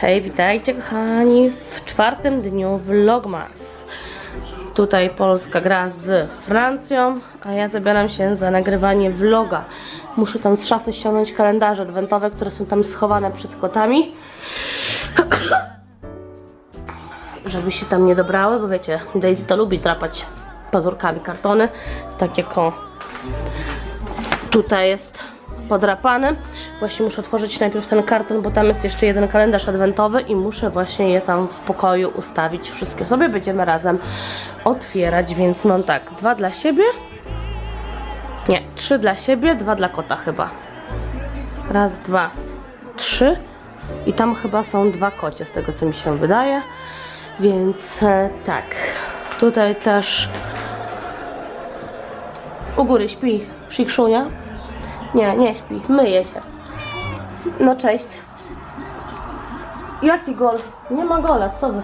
Hej, witajcie kochani w czwartym dniu Vlogmas. Tutaj Polska gra z Francją, a ja zabieram się za nagrywanie vloga. Muszę tam z szafy ściągnąć kalendarze adwentowe, które są tam schowane przed kotami. Żeby się tam nie dobrały, bo wiecie, Daisy to lubi drapać pazurkami kartony. Tak jak o tutaj jest podrapany. Właśnie muszę otworzyć najpierw ten karton, bo tam jest jeszcze jeden kalendarz adwentowy i muszę właśnie je tam w pokoju ustawić. Wszystkie sobie będziemy razem otwierać, więc mam tak, dwa dla siebie. Nie, trzy dla siebie, dwa dla kota chyba. Raz, dwa, trzy. I tam chyba są dwa kocie, z tego co mi się wydaje. Więc e, tak, tutaj też u góry śpi Szikszunia. Nie, nie śpi, myje się. No cześć. Jaki gol? Nie ma gola, co wy?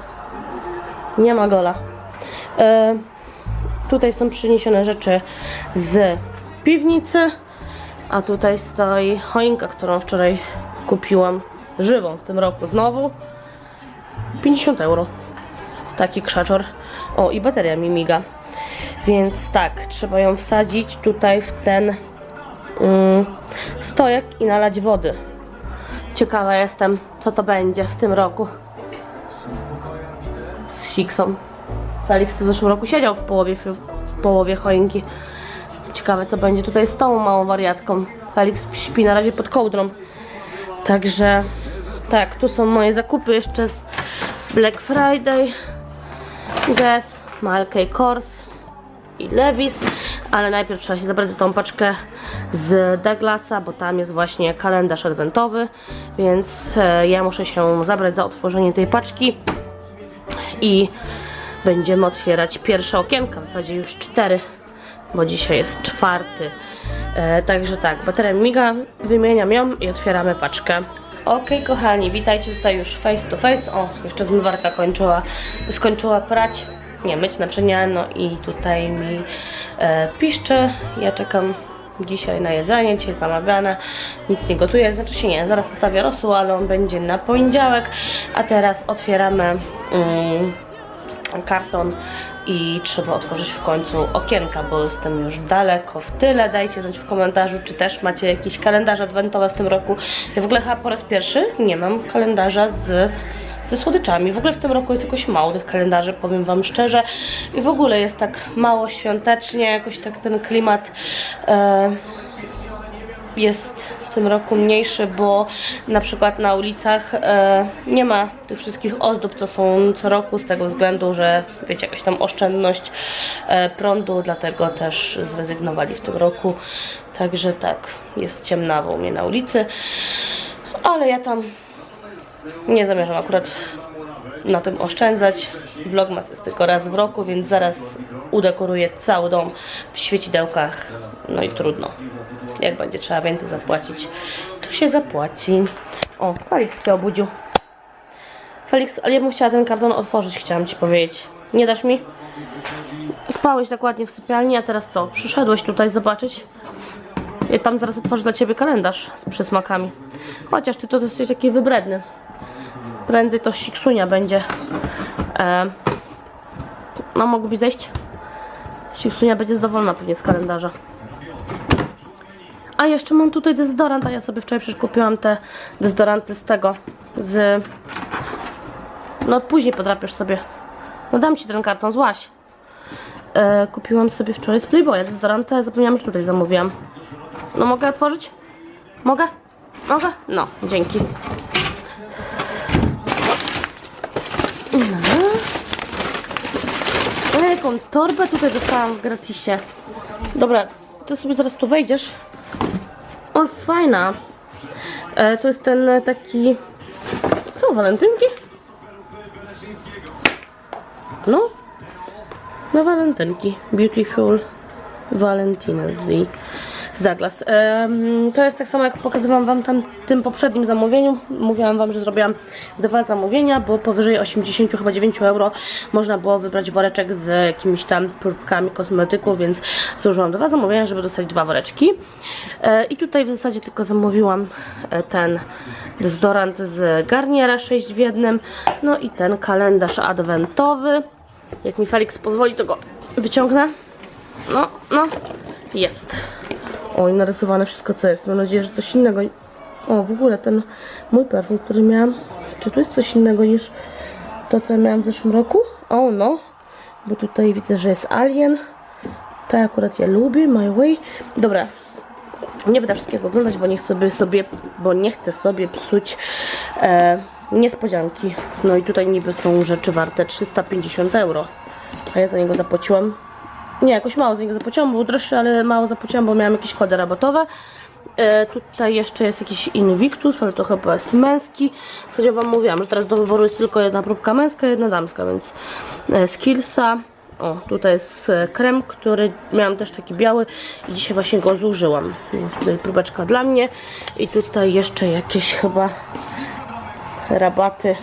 Nie ma gola. E, tutaj są przyniesione rzeczy z piwnicy, a tutaj stoi choinka, którą wczoraj kupiłam żywą w tym roku znowu. 50 euro. Taki krzaczor. O, i bateria mi miga. Więc tak, trzeba ją wsadzić tutaj w ten mm, stojak i nalać wody. Ciekawa jestem, co to będzie w tym roku z Siksą. Felix w zeszłym roku siedział w połowie, w połowie choinki. Ciekawe, co będzie tutaj z tą małą wariatką. Felix śpi na razie pod kołdrą. Także tak, tu są moje zakupy jeszcze z Black Friday. Guess, Malkey Kors i Levis, ale najpierw trzeba się zabrać za tą paczkę z Douglasa, bo tam jest właśnie kalendarz adwentowy, więc e, ja muszę się zabrać za otworzenie tej paczki i będziemy otwierać pierwsze okienka, w zasadzie już cztery, bo dzisiaj jest czwarty. E, także tak, bateria miga, wymieniam ją i otwieramy paczkę. Ok, kochani, witajcie tutaj już face to face. O, jeszcze zmywarka kończyła, skończyła prać, nie myć naczynia, no i tutaj mi e. Ja czekam dzisiaj na jedzenie, dzisiaj zamawiane, nic nie gotuję, znaczy się nie, zaraz zostawię rosół, ale on będzie na poniedziałek, a teraz otwieramy mm, karton i trzeba otworzyć w końcu okienka, bo jestem już daleko w tyle. Dajcie znać w komentarzu, czy też macie jakieś kalendarze adwentowe w tym roku. Ja w ogóle chyba po raz pierwszy nie mam kalendarza z ze słodyczami. W ogóle w tym roku jest jakoś mało tych kalendarzy, powiem Wam szczerze. I w ogóle jest tak mało świątecznie, jakoś tak ten klimat e, jest w tym roku mniejszy, bo na przykład na ulicach e, nie ma tych wszystkich ozdób, co są co roku, z tego względu, że wiecie, jakaś tam oszczędność e, prądu, dlatego też zrezygnowali w tym roku. Także tak, jest ciemnawo u mnie na ulicy, ale ja tam nie zamierzam akurat na tym oszczędzać. Vlogmas jest tylko raz w roku, więc zaraz udekoruję cały dom w świecidełkach. No i trudno. Jak będzie trzeba więcej zapłacić, to się zapłaci. O, Felix się obudził. Felix, ale ja bym chciała ten karton otworzyć, chciałam Ci powiedzieć. Nie dasz mi? Spałeś tak ładnie w sypialni, a teraz co? Przyszedłeś tutaj zobaczyć? Ja tam zaraz otworzę dla Ciebie kalendarz z przysmakami. Chociaż Ty to jesteś taki wybredny. Prędzej to siksunia będzie. E, no mógłby zejść. Siksunia będzie zadowolona pewnie z kalendarza. A jeszcze mam tutaj dezodorant, a ja sobie wczoraj przecież kupiłam te dezodoranty z tego, z... No później podrapiesz sobie. No dam Ci ten karton, złaś. E, kupiłam sobie wczoraj z Playboya dezodoranta, zapomniałam, że tutaj zamówiłam. No mogę otworzyć? Mogę? Mogę? No, dzięki. No. Ale jaką torbę tutaj dostałam w gratisie. Dobra, ty sobie zaraz tu wejdziesz. O, fajna. E, to jest ten e, taki... Co, walentynki? No. Na walentynki. Beautiful Valentine's Day. Z Douglas. To jest tak samo jak pokazywałam Wam tam tym poprzednim zamówieniu. Mówiłam Wam, że zrobiłam dwa zamówienia, bo powyżej 80 chyba 9 euro można było wybrać woreczek z jakimiś tam próbkami kosmetyków, więc złożyłam dwa zamówienia, żeby dostać dwa woreczki. E, I tutaj w zasadzie tylko zamówiłam e, ten dezodorant z Garniera 6 w jednym, no i ten kalendarz adwentowy. Jak mi Felix pozwoli, to go wyciągnę. No, no, jest. Oj, narysowane wszystko co jest. Mam nadzieję, że coś innego. O, w ogóle ten mój perfum, który miałam. Czy tu jest coś innego niż to, co ja miałam w zeszłym roku? O, no. Bo tutaj widzę, że jest Alien. To akurat ja lubię, My Way. Dobra. Nie będę wszystkiego oglądać, bo nie chcę sobie, sobie bo nie chcę sobie psuć e, niespodzianki. No i tutaj niby są rzeczy warte 350 euro. A ja za niego zapłaciłam nie, jakoś mało za niego zapłaciłam, był droższy, ale mało zapłaciłam, bo miałam jakieś kody rabatowe. E, tutaj jeszcze jest jakiś Invictus, ale to chyba jest męski. W zasadzie wam mówiłam, że teraz do wyboru jest tylko jedna próbka męska, jedna damska, więc e, Skillsa. O, tutaj jest e, krem, który miałam też taki biały i dzisiaj właśnie go zużyłam. Więc tutaj próbeczka dla mnie. I tutaj jeszcze jakieś chyba rabaty.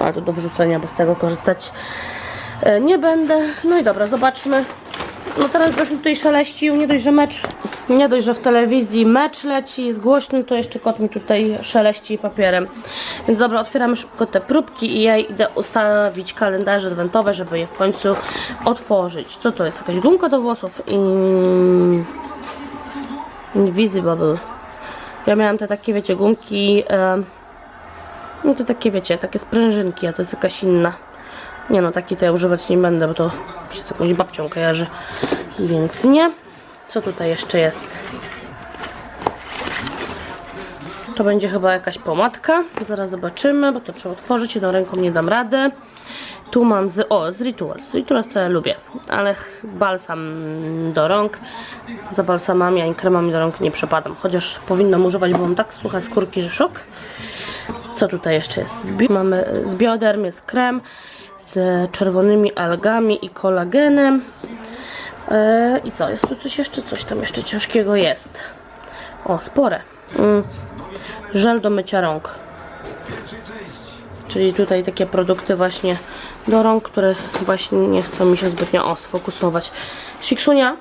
Ale to do wyrzucenia, bo z tego korzystać nie będę. No i dobra, zobaczmy. No teraz byśmy tutaj szeleścił, nie dość, że mecz, nie dość, że w telewizji mecz leci z głośnym, to jeszcze kot mi tutaj szeleści papierem. Więc dobra, otwieramy szybko te próbki i ja idę ustawić kalendarze adwentowe, żeby je w końcu otworzyć. Co to jest? Jakaś gumka do włosów? In... Invisible. Ja miałam te takie, wiecie, gumki, e... no to takie, wiecie, takie sprężynki, a to jest jakaś inna. Nie no, taki to ja używać nie będę, bo to z jakąś babcią kojarzy. Więc nie. Co tutaj jeszcze jest? To będzie chyba jakaś pomadka. Zaraz zobaczymy, bo to trzeba otworzyć. Jedną ręką nie dam rady. Tu mam z, o, z Rituals. Rituals to ja lubię, ale balsam do rąk. Za balsamami ani kremami do rąk nie przepadam. Chociaż powinnam używać, bo mam tak suche skórki, że szok. Co tutaj jeszcze jest? Mamy z bioderm, jest krem z czerwonymi algami i kolagenem. E, I co? Jest tu coś jeszcze? Coś tam jeszcze ciężkiego jest. O, spore. Mm. Żel do mycia rąk. Czyli tutaj takie produkty właśnie do rąk, które właśnie nie chcą mi się zbytnio o, sfokusować. Shiksunia?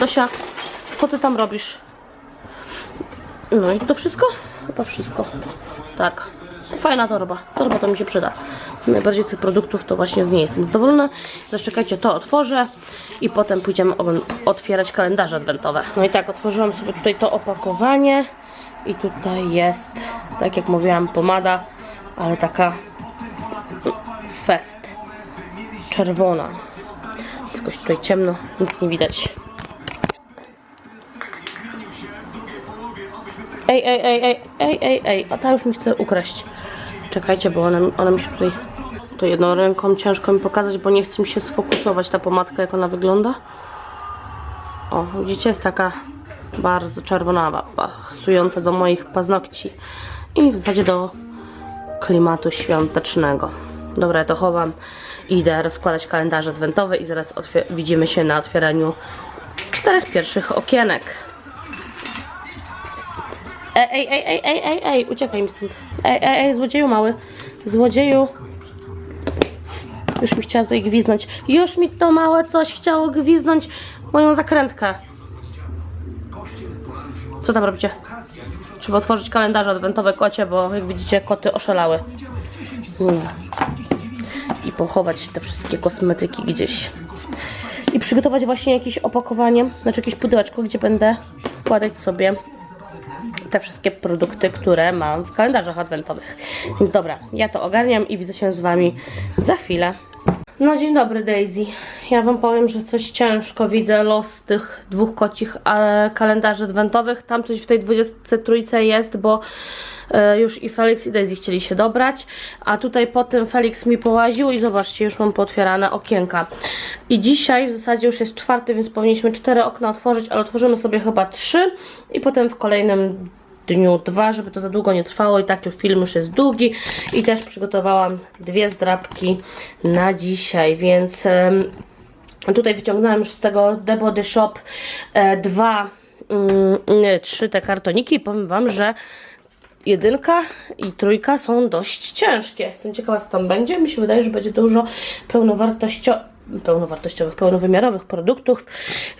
Dosia, co ty tam robisz? No i to wszystko? Chyba wszystko. Tak. Fajna torba. Torba to mi się przyda. Najbardziej z tych produktów to właśnie z niej jestem zadowolona. Zaczekajcie, to otworzę i potem pójdziemy otwierać kalendarze adwentowe. No i tak, otworzyłam sobie tutaj to opakowanie i tutaj jest, tak jak mówiłam, pomada, ale taka fest. Czerwona. Jakoś tutaj ciemno, nic nie widać. Ej, ej, ej, ej, ej, ej, ej, a ta już mi chce ukraść. Czekajcie, bo ona, ona mi się tutaj to jedną ręką ciężko mi pokazać, bo nie chce mi się sfokusować ta pomadka, jak ona wygląda. O, widzicie, jest taka bardzo czerwonawa, pasująca do moich paznokci i w zasadzie do klimatu świątecznego. Dobra, ja to chowam. Idę rozkładać kalendarze adwentowe i zaraz widzimy się na otwieraniu czterech pierwszych okienek. Ej, ej, ej, ej, ej, ej, ej, uciekaj mi stąd. Ej, ej, ej, złodzieju mały. Złodzieju. Już mi chciała tutaj gwiznąć. Już mi to małe coś chciało gwiznąć moją zakrętkę. Co tam robicie? Trzeba otworzyć kalendarze adwentowe kocie, bo jak widzicie koty oszalały. I pochować te wszystkie kosmetyki gdzieś. I przygotować właśnie jakieś opakowanie, znaczy jakieś pudełeczko, gdzie będę wkładać sobie te wszystkie produkty, które mam w kalendarzach adwentowych. Więc dobra, ja to ogarniam i widzę się z Wami za chwilę. No dzień dobry Daisy. Ja Wam powiem, że coś ciężko widzę los tych dwóch kocich e, kalendarzy adwentowych. Tam coś w tej 23 jest, bo e, już i Felix i Daisy chcieli się dobrać, a tutaj po tym Felix mi połaził i zobaczcie, już mam pootwierane okienka. I dzisiaj w zasadzie już jest czwarty, więc powinniśmy cztery okna otworzyć, ale otworzymy sobie chyba trzy i potem w kolejnym dniu dwa, żeby to za długo nie trwało i tak już film już jest długi i też przygotowałam dwie zdrabki na dzisiaj, więc Tutaj wyciągnęłam już z tego The Body Shop e, dwa, mm, trzy te kartoniki i powiem Wam, że jedynka i trójka są dość ciężkie. Jestem ciekawa, co tam będzie. Mi się wydaje, że będzie dużo pełnowartościo pełnowartościowych, pełnowymiarowych produktów,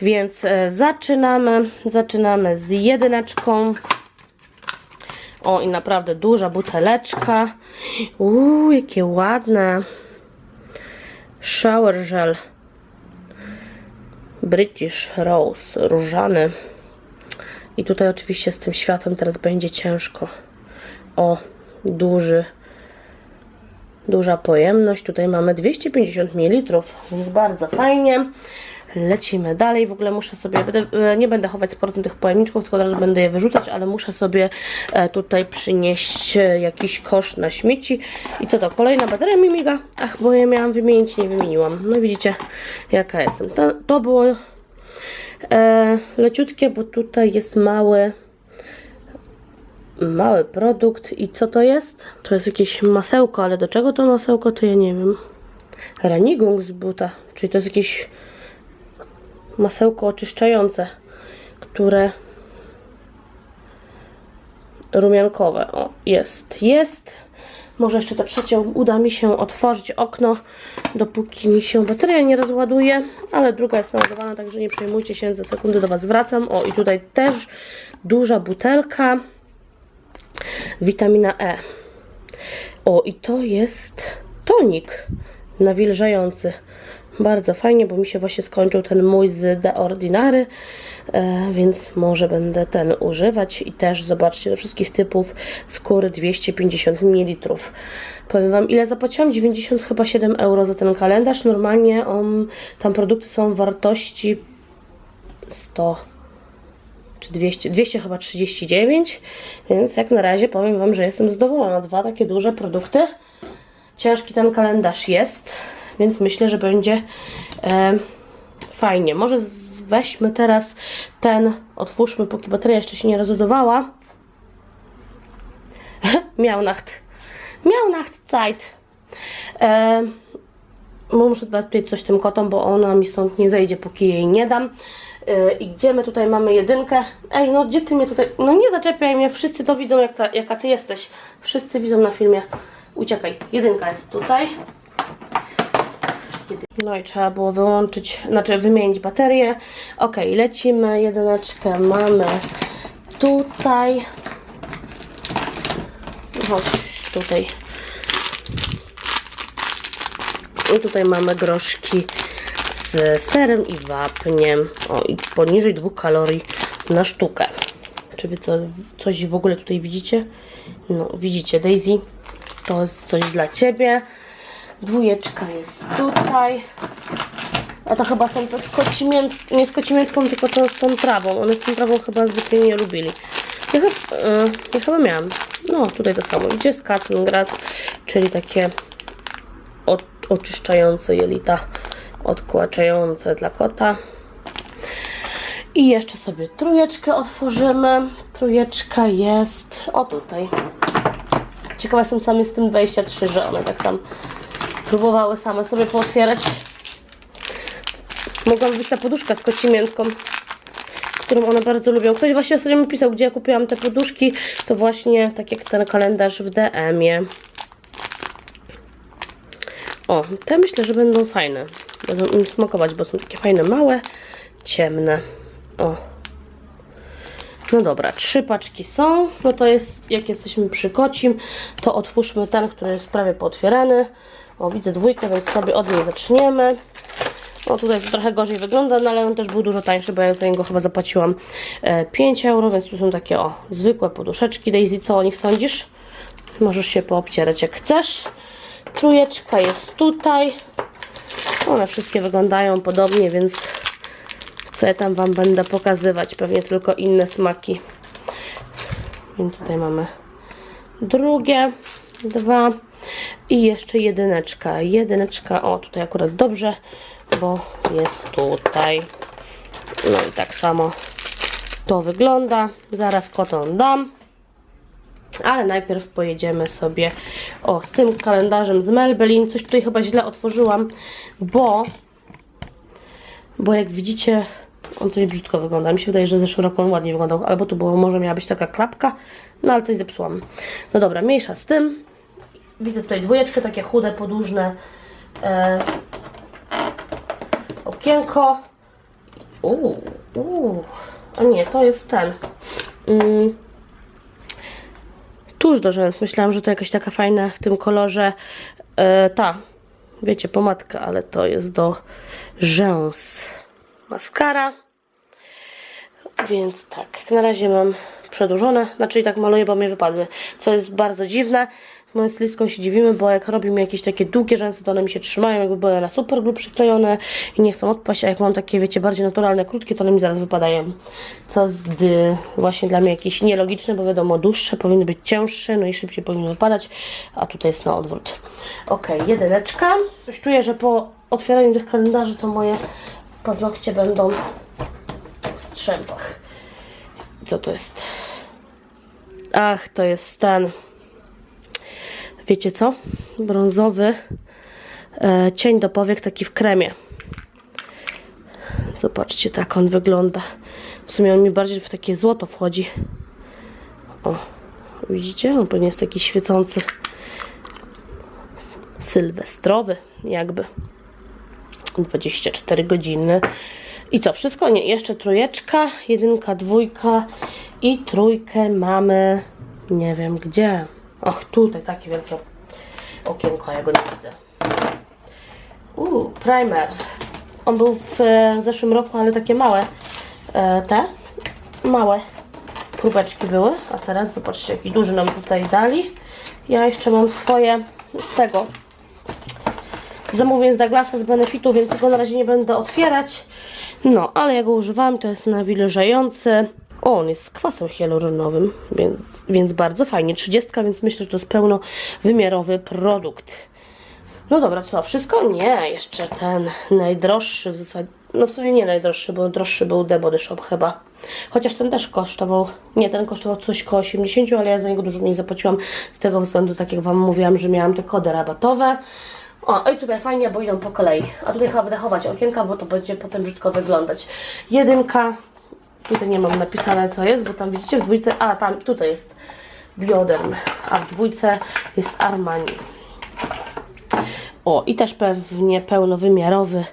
więc e, zaczynamy. Zaczynamy z jedyneczką. O, i naprawdę duża buteleczka. Uuu, jakie ładne. Shower gel. British Rose, różany. I tutaj oczywiście z tym światłem teraz będzie ciężko. O, duży, duża pojemność. Tutaj mamy 250 ml, więc bardzo fajnie. Lecimy dalej. W ogóle muszę sobie, e, nie będę chować z tych pojemniczków, tylko od razu będę je wyrzucać, ale muszę sobie e, tutaj przynieść e, jakiś kosz na śmieci. I co to? Kolejna bateria mi miga? Ach, bo je miałam wymienić, nie wymieniłam. No widzicie, jaka jestem. To, to było e, leciutkie, bo tutaj jest mały mały produkt i co to jest? To jest jakieś masełko, ale do czego to masełko to ja nie wiem. Ranigung z buta, czyli to jest jakieś masełko oczyszczające, które rumiankowe. O, jest, jest. Może jeszcze to trzecie uda mi się otworzyć okno, dopóki mi się bateria nie rozładuje, ale druga jest naładowana, także nie przejmujcie się, za sekundę do Was wracam. O, i tutaj też duża butelka, witamina E. O, i to jest tonik nawilżający. Bardzo fajnie, bo mi się właśnie skończył ten mój z The Ordinary, e, więc może będę ten używać i też zobaczcie do wszystkich typów skóry 250 ml. Powiem Wam ile zapłaciłam? 90 chyba 7 euro za ten kalendarz. Normalnie on, tam produkty są wartości 100 czy 200, 200 chyba 39, więc jak na razie powiem Wam, że jestem zadowolona. Dwa takie duże produkty. Ciężki ten kalendarz jest, więc myślę, że będzie e, fajnie. Może weźmy teraz ten, otwórzmy, póki bateria jeszcze się nie rozładowała. Miał Nacht. Miał Nacht Zeit. E, muszę dać tutaj coś tym kotom, bo ona mi stąd nie zejdzie, póki jej nie dam. Yy, I gdzie my tutaj mamy jedynkę? Ej, no gdzie ty mnie tutaj... No nie zaczepiaj mnie, wszyscy to widzą, jak ta, jaka ty jesteś. Wszyscy widzą na filmie. Uciekaj. Jedynka jest tutaj. Jedy- No i trzeba było wyłączyć, znaczy wymienić baterię. Ok, lecimy. Jedyneczkę mamy tutaj. Chodź tutaj. I tutaj mamy groszki z serem i wapniem. O, i poniżej 2 kalorii na sztukę. Czy wy co, coś w ogóle tutaj widzicie? No, widzicie, Daisy, to jest coś dla ciebie. Dwójeczka jest tutaj. A to chyba są te z kocimiętką, nie z kocimiętką, tylko to z tą trawą. One z tą trawą chyba zwykle nie lubili. Ja, chyba- e, ja chyba miałam. No, tutaj to samo. Gdzie jest Katzengrass, czyli takie o, oczyszczające jelita, odkłaczające dla kota. I jeszcze sobie trójeczkę otworzymy. Trójeczka jest o tutaj. Ciekawa jestem sami z tym 23, że one tak tam próbowały same sobie pootwierać. Mogłam być ta poduszka z kocimiętką, którą one bardzo lubią. Ktoś właśnie ostatnio mi pisał, gdzie ja kupiłam te poduszki. To właśnie tak jak ten kalendarz w DM-ie. O, te myślę, że będą fajne. Będą im smakować, bo są takie fajne, małe, ciemne. O. No dobra, trzy paczki są. No to jest, jak jesteśmy przy kocim, to otwórzmy ten, który jest prawie pootwierany. O, widzę dwójkę, więc sobie od niej zaczniemy. O, tutaj trochę gorzej wygląda, no ale on też był dużo tańszy, bo ja za niego chyba zapłaciłam e, 5 euro, więc tu są takie, o, zwykłe poduszeczki. Daisy, co o nich sądzisz? Możesz się poobcierać jak chcesz. Trójeczka jest tutaj. One wszystkie wyglądają podobnie, więc co ja tam Wam będę pokazywać? Pewnie tylko inne smaki. Więc tutaj mamy drugie, dwa i jeszcze jedyneczka. Jedyneczka, o tutaj akurat dobrze, bo jest tutaj. No i tak samo to wygląda. Zaraz kotom dam. Ale najpierw pojedziemy sobie o, z tym kalendarzem z Melbelin. Coś tutaj chyba źle otworzyłam, bo bo jak widzicie, on coś brzydko wygląda. Mi się wydaje, że zeszły rok on ładnie wyglądał, albo tu było, może miała być taka klapka, no ale coś zepsułam. No dobra, mniejsza z tym. Widzę tutaj dwójeczkę, takie chude, podłużne e, okienko. Uuu, uuu. A nie, to jest ten. Mm. Tuż do rzęs. Myślałam, że to jakaś taka fajna w tym kolorze e, ta. Wiecie, pomadka, ale to jest do rzęs. Maskara. Więc tak, na razie mam przedłużone, znaczy i tak maluję, bo mnie wypadły, co jest bardzo dziwne. Z moją stylistką się dziwimy, bo jak robi mi jakieś takie długie rzęsy, to one mi się trzymają, jakby były na super glue przyklejone i nie chcą odpaść, a jak mam takie, wiecie, bardziej naturalne, krótkie, to one mi zaraz wypadają. Co jest y, właśnie dla mnie jakieś nielogiczne, bo wiadomo, dłuższe powinny być cięższe, no i szybciej powinny wypadać, a tutaj jest na odwrót. Ok, jedyneczka. Coś czuję, że po otwieraniu tych kalendarzy to moje paznokcie będą w strzępach. Co to jest? Ach, to jest ten. Wiecie co? Brązowy e, cień do powiek, taki w kremie. Zobaczcie, tak on wygląda. W sumie on mi bardziej w takie złoto wchodzi. O, widzicie? On pewnie jest taki świecący. Sylwestrowy, jakby. 24 godziny. I co, wszystko? Nie, jeszcze trójeczka, jedynka, dwójka i trójkę mamy, nie wiem gdzie. Och, tutaj takie wielkie okienko, ja go nie widzę. Uuu, primer. On był w e, zeszłym roku, ale takie małe e, te, małe próbeczki były, a teraz zobaczcie jaki duży nam tutaj dali. Ja jeszcze mam swoje z tego zamówień z Douglasa z Benefitu, więc go na razie nie będę otwierać. No, ale ja go używam, to jest nawilżający. O, on jest z kwasem hialuronowym, więc, więc bardzo fajnie. 30, więc myślę, że to jest pełnowymiarowy produkt. No dobra, co, wszystko? Nie, jeszcze ten najdroższy w zasadzie. No w sumie nie najdroższy, bo droższy był The Body Shop chyba. Chociaż ten też kosztował, nie, ten kosztował coś koło 80, ale ja za niego dużo mniej zapłaciłam z tego względu, tak jak Wam mówiłam, że miałam te kody rabatowe. O, i tutaj fajnie, bo idą po kolei. A tutaj chyba będę chować okienka, bo to będzie potem brzydko wyglądać. Jedynka, tutaj nie mam napisane co jest, bo tam widzicie w dwójce, a tam, tutaj jest Bioderm, a w dwójce jest Armani. O, i też pewnie pełnowymiarowy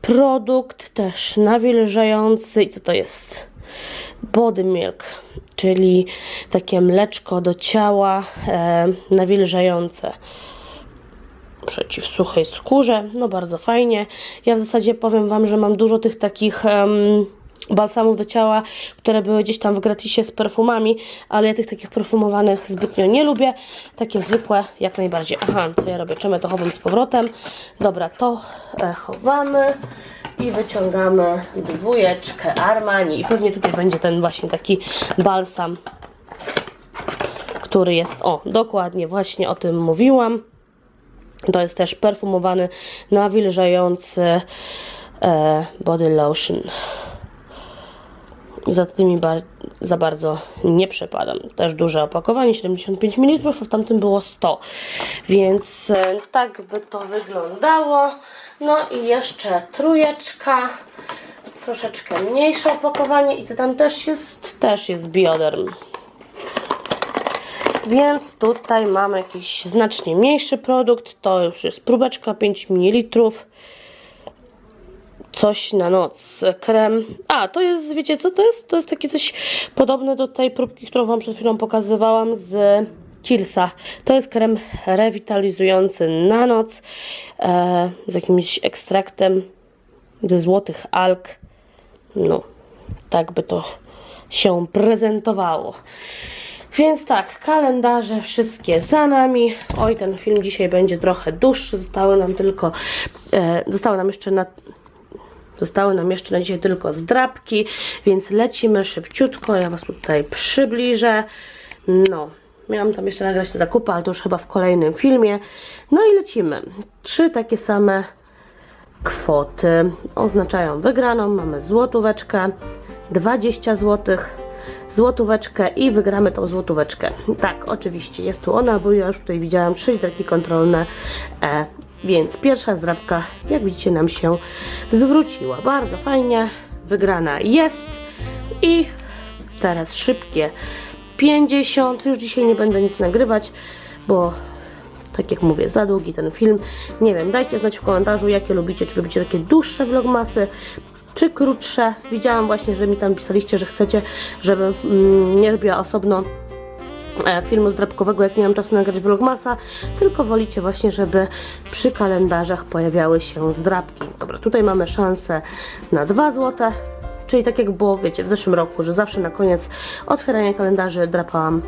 produkt, też nawilżający. I co to jest? Body Milk, czyli takie mleczko do ciała e, nawilżające przeciw suchej skórze. No bardzo fajnie. Ja w zasadzie powiem Wam, że mam dużo tych takich balsamów do ciała, które były gdzieś tam w gratisie z perfumami, ale ja tych takich perfumowanych zbytnio nie lubię. Takie zwykłe jak najbardziej. Aha, co ja robię? Czemu to chowam z powrotem? Dobra, to e, chowamy i wyciągamy dwójeczkę Armani i pewnie tutaj będzie ten właśnie taki balsam który jest, o, dokładnie właśnie o tym mówiłam. To jest też perfumowany, nawilżający e, body lotion. Za tymi bar za bardzo nie przepadam. Też duże opakowanie, 75 ml, a w tamtym było 100. Więc e, tak by to wyglądało. No i jeszcze trójeczka. Troszeczkę mniejsze opakowanie i co tam też jest? Też jest bioderm. Więc tutaj mamy jakiś znacznie mniejszy produkt. To już jest próbeczka 5 ml. Coś na noc. Krem. A, to jest, wiecie co to jest? To jest takie coś podobne do tej próbki, którą Wam przed chwilą pokazywałam z Kilsa. To jest krem rewitalizujący na noc e, z jakimś ekstraktem ze złotych alg. No, tak by to się prezentowało. Więc tak, kalendarze wszystkie za nami. Oj, ten film dzisiaj będzie trochę dłuższy. Zostały nam tylko, e, zostały nam jeszcze na, zostały nam jeszcze na dzisiaj tylko zdrabki, więc lecimy szybciutko. Ja Was tutaj przybliżę. No, miałam tam jeszcze nagrać te zakupy, ale to już chyba w kolejnym filmie. No i lecimy. Trzy takie same kwoty oznaczają wygraną. Mamy złotóweczkę, 20 złotych złotóweczkę i wygramy tą złotóweczkę. Tak, oczywiście, jest tu ona, bo ja już tutaj widziałam trzy literki kontrolne E Więc pierwsza zdrabka, jak widzicie, nam się zwróciła. Bardzo fajnie, wygrana jest. I teraz szybkie 50. Już dzisiaj nie będę nic nagrywać, bo tak jak mówię, za długi ten film. Nie wiem, dajcie znać w komentarzu, jakie lubicie. Czy lubicie takie dłuższe vlogmasy, czy krótsze. Widziałam właśnie, że mi tam pisaliście, że chcecie, żebym mm, nie robiła osobno filmu zdrabkowego, jak nie mam czasu nagrać vlogmasa, tylko wolicie właśnie, żeby przy kalendarzach pojawiały się zdrabki. Dobra, tutaj mamy szansę na 2 złote, czyli tak jak było, wiecie, w zeszłym roku, że zawsze na koniec otwierania kalendarzy drapałam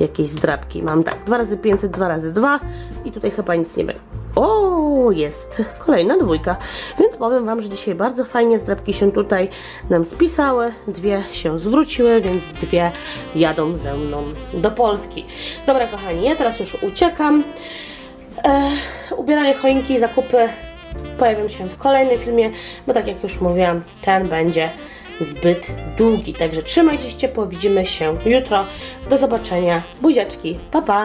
jakieś zdrabki. Mam tak, 2 razy 500, 2 razy 2 i tutaj chyba nic nie będzie. O, jest kolejna dwójka. Więc powiem Wam, że dzisiaj bardzo fajnie zdrabki się tutaj nam spisały. Dwie się zwróciły, więc dwie jadą ze mną do Polski. Dobra, kochani, ja teraz już uciekam. E, ubieranie choinki, zakupy pojawią się w kolejnym filmie, bo tak jak już mówiłam, ten będzie zbyt długi. Także trzymajcie się ciepło, widzimy się jutro. Do zobaczenia. Buziaczki, pa pa!